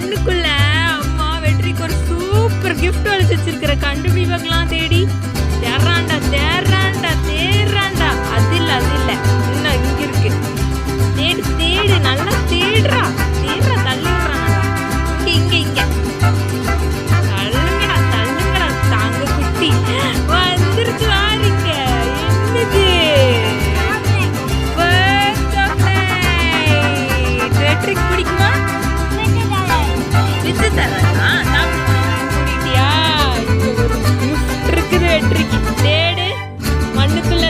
கண்ணுக்குள்ள அம்மா வெற்றிக்கு ஒரு சூப்பர் கிஃப்ட் ஒளிச்சு வச்சிருக்கிற கண்டுபிடி தேடி. தேர்றாண்டா தேர்றாண்டா தேர்றாண்டா அது இல்லை அது இல்லை இன்னும் இங்க இருக்கு. தேடு தேடு நல்லா தேடுறா. தேடுறா தள்ளி விடுறானடா இங்க இங்க இங்க.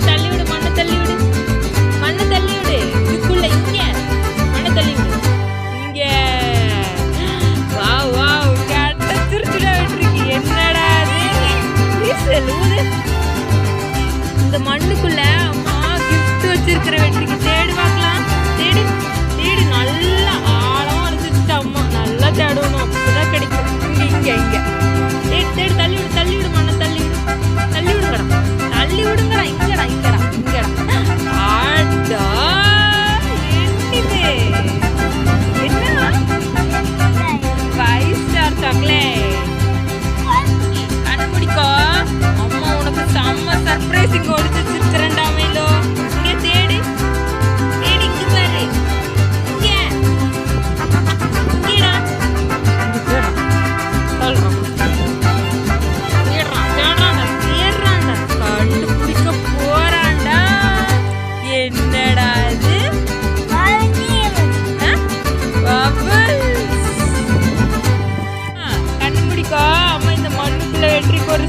மண்ணுக்குள்ள தள்ளி விடு மண்ணை தள்ளி விடு மண்ணை தள்ளி விடு இதுக்குள்ள இங்க. மண்ணை தள்ளி விடு இங்க. வா வாவ். கிடைச்சிருச்சுடா வெற்றிக்கு என்னடா அது இந்த மண்ணுக்குள்ள இங்க இங்கடா இங்க தேடு சொல்றோம் தேடுறான் தேடுறான்டா தேடுறான்டா கண்டுபிடிக்க போறான்டா என்னடா இது கண்டுபிடிக்கோ அம்மா இந்த மண்ணுக்குள்ள வெற்றிக்கு ஒரு